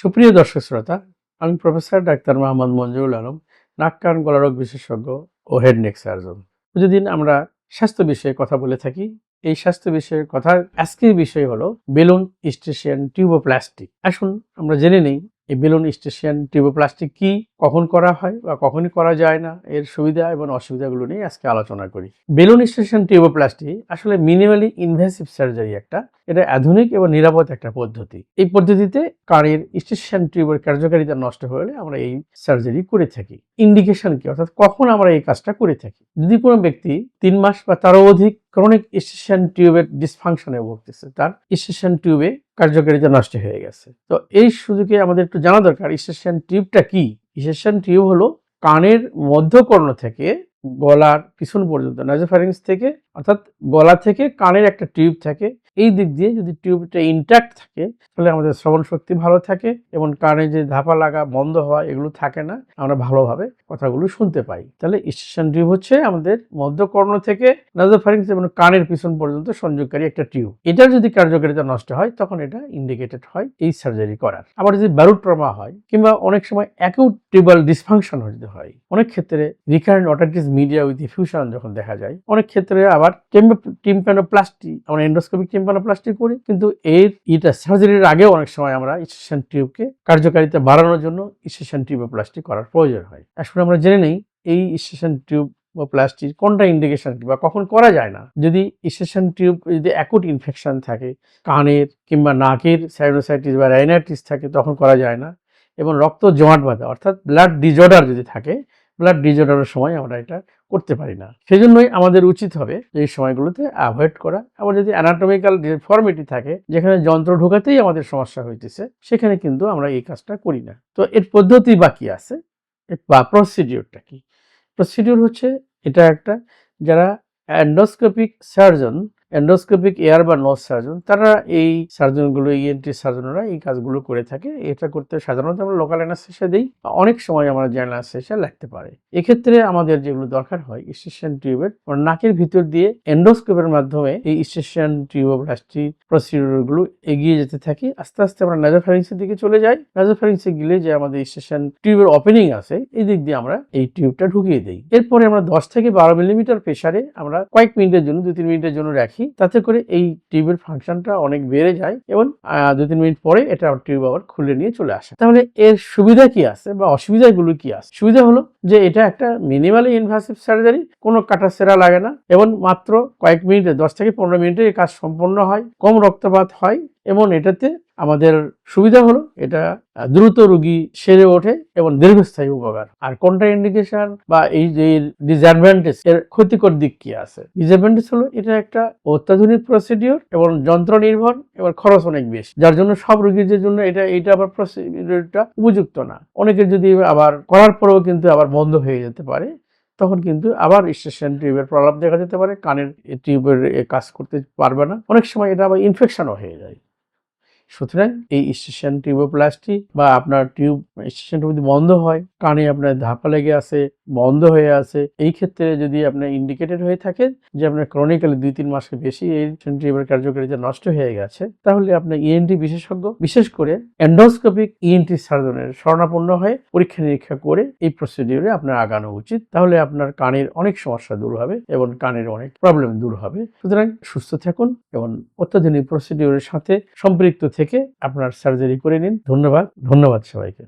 সুপ্রিয় দর্শক শ্রোতা, আমি প্রফেসর ডাক্তার মোহাম্মদ মঞ্জুরুল আলম, নাক, কান গলারোগ বিশেষজ্ঞ ও হেড নেক সার্জন। প্রতিদিন আমরা স্বাস্থ্য বিষয়ে কথা বলে থাকি। এই স্বাস্থ্য বিষয়ের কথা আজকের বিষয় হলো বেলুন স্টেশিয়ান টিউবোপ্লাস্টিক। আসুন আমরা জেনে নেই, এই বেলুন স্টেশিয়ান টিউবোপ্লাস্টিক কি? কখন করা হয় বা কখনই করা যায় না, এর সুবিধা এবং অসুবিধাগুলো নিয়ে আজকে আলোচনা করি। বেলুন স্টেশন টিউবোপ্লাস্টি আসলে মিনিমালি ইনভেসিভ সার্জারি একটা, এটা আধুনিক এবং নিরাপদ একটা পদ্ধতি। এই পদ্ধতিতে কানের স্টেশন টিউবের কার্যকারিতা নষ্ট হলে আমরা এই সার্জারি করে থাকি। ইন্ডিকেশন কি? অর্থাৎ কখন আমরা এই কাজটা করে থাকি? যদি কোনো ব্যক্তি তিন মাস বা তারও অধিক ক্রনিক স্টেশন টিউবের ডিসফাংশনে ভুগতেছে, তার স্টেশন টিউবে কার্যকারিতা নষ্ট হয়ে গেছে। তো এই সুযোগে আমাদের একটু জানা দরকার, স্টেশন টিউবটা কি? স্টেশন টিউব হলো কানের মধ্যকর্ণ থেকে গলার পিছন পর্যন্ত নাজোফারিংস থেকে অর্থাৎ গলা থেকে কানের একটা টিউব থাকে। এই দিক দিয়ে যদি টিউবটা ইনট্যাক্ট থাকে, তাহলে আমাদের শ্রবণ শক্তি ভালো থাকে এবং কানে যে ধাপা লাগা বন্ধ হওয়া এগুলো থাকে না, আমরা ভালোভাবে কথাগুলো শুনতে পাই। তাহলে স্টেশন টিউব হচ্ছে আমাদের মধ্যকর্ণ থেকে নাজোফারিংস এবং কানের পিছন পর্যন্ত সংযোগকারী একটা টিউব। এটার যদি কার্যকারিতা নষ্ট হয়, তখন এটা ইন্ডিকেটেড হয় এই সার্জারি করার। আবার যদি ব্যারুট ট্রমা হয়, কিংবা অনেক সময় অ্যাকিউট টিউবাল ডিসফাংশন যদি হয়, অনেক ক্ষেত্রে recurrent otitis media with effusion যখন দেখা যায়, অনেক ক্ষেত্রে আবার টিম্পানোপ্লাস্টি আমরা এন্ডোস্কোপিক টিম্পানোপ্লাস্টি করি, কিন্তু এর এটা সার্জারির আগেও অনেক সময় আমরা স্টেশন টিউবকে কার্যকারিতা বাড়ানোর জন্য স্টেশন টিউবোপ্লাস্টি করার প্রয়োজন হয়। আসলে আমরা জেনে নেই, এই স্টেশন টিউব বা প্লাস্টিক কোনটা ইন্ডিকেশন বা কখন করা যায় না? যদি স্টেশন টিউব যদি অ্যাকুট ইনফেকশন থাকে, কানের কিংবা নাকের সাইনোসাইটিস বা রাইনাইটিস থাকে, তখন করা যায় না। এবং রক্ত জমাট বাঁধা, অর্থাৎ ব্লাড ডিজর্ডার যদি থাকে ব্লাড ডিজর্ডারের সময় আমরা এটা করতে পারি না। সেজন্যই আমাদের উচিত হবে এই সময়গুলোতে অ্যাভয়েড করা। আবার যদি অ্যানাটমিক্যাল ডিফর্মিটি থাকে, যেখানে যন্ত্র ঢোকাতেই আমাদের সমস্যা হইতেছে, সেখানে কিন্তু আমরা এই কাজটা করি না। তো এর পদ্ধতি বাকি আছে? বা প্রসিডিওরটা কি? প্রসিডিওর হচ্ছে এটা একটা যারা অ্যান্ডোস্কোপিক সার্জন এন্ডোস্কোপিক এয়ার বা নোজ সার্জন তারা এই সার্জনগুলো ইএনটি সার্জনরা এই কাজগুলো করে থাকে। এটা করতে সাধারণত আমরা লোকাল অ্যানাস্থেশিয়া দিই। অনেক সময় আমরা জেনারেল অ্যানাস্থেশিয়া লাগতে পারে। এক্ষেত্রে আমাদের যেগুলো দরকার হয় স্টেশন টিউবের নাকের ভিতর দিয়ে এন্ডোস্কোপের মাধ্যমে এই স্টেশন টিউবোপ্লাস্টি প্রসিডিউরগুলো এগিয়ে যেতে থাকি। আস্তে আস্তে আমরা নাজোফারিংসের দিকে চলে যাই। নাজোফারিংসে গেলে যে আমাদের স্টেশন টিউবের ওপেনিং আছে, এই দিক দিয়ে আমরা এই টিউবটা ঢুকিয়ে দিই। এরপরে আমরা দশ থেকে বারো মিলিমিটার প্রেসারে আমরা কয়েক মিনিটের জন্য দু তিন মিনিটের জন্য রাখি। তাতে করে এই টিউবের ফাংশনটা অনেক বেড়ে যায় এবং দু তিন মিনিট পরে এটা টিউব আবার খুলে নিয়ে চলে আসে। তাহলে এর সুবিধা কি আছে বা অসুবিধাগুলো কি আছে? সুবিধা হলো যে এটা একটা মিনিমালি ইনভাসিভ সার্জারি কোনো কাটা সেরা লাগে না এবং মাত্র কয়েক মিনিটে, দশ থেকে পনেরো মিনিটে কাজ সম্পন্ন হয়, কম রক্তপাত হয় এবং এটাতে আমাদের সুবিধা হলো এটা দ্রুত রুগী সেরে ওঠে এবং দীর্ঘস্থায়ী উপকার। আর কোনটা ইন্ডিকেশন বা এই যে ডিসঅ্যাডভান্টেজ এর ক্ষতিকর দিক কি আছে? ডিসঅ্যাডভান্টেজ হলো এটা একটা অত্যাধুনিক প্রসিডিওর এবং যন্ত্র নির্ভর এবার খরচ অনেক বেশি। যার জন্য সব রোগীদের জন্য এটা এটা আবার প্রসিডিওরটা উপযুক্ত না। অনেকের যদি আবার করার পরেও কিন্তু আবার বন্ধ হয়ে যেতে পারে, তখন কিন্তু আবার স্টেশন টিউবের প্রলাপ দেখা যেতে পারে, কানের টিউবের কাজ করতে পারবে না। অনেক সময় এটা আবার ইনফেকশনও হয়ে যায়। সুতরাং এই স্টেশন টিউবোপ্লাস্টি বা আপনার টিউব স্টেশন যদি বন্ধ হয় কানে আপনার ধাপা লেগে আছে, বন্ধ হয়ে আছে, এই ক্ষেত্রে যদি আপনার ইন্ডিকেটেড হয়ে থাকে যে আপনার ক্রনিক্যালি দুই তিন মাসের বেশি এই স্টেশন টিউবের কার্যকারিতা নষ্ট হয়ে গেছে, তাহলে আপনার ইএনটি বিশেষজ্ঞ, বিশেষ করে এন্ডোস্কোপিক ইএনটি সার্জনের শরণাপন্ন হয়ে পরীক্ষা নিরীক্ষা করে এই প্রসিডিউরে আপনার আগানো উচিত। তাহলে আপনার কানের অনেক সমস্যা দূর হবে এবং কানের অনেক প্রবলেম দূর হবে। সুতরাং সুস্থ থাকুন এবং অত্যাধুনিক প্রসিডিউরের সাথে সম্পৃক্ত থেকে আপনার সার্জারি করে নিন। ধন্যবাদ ধন্যবাদ সবাইকে।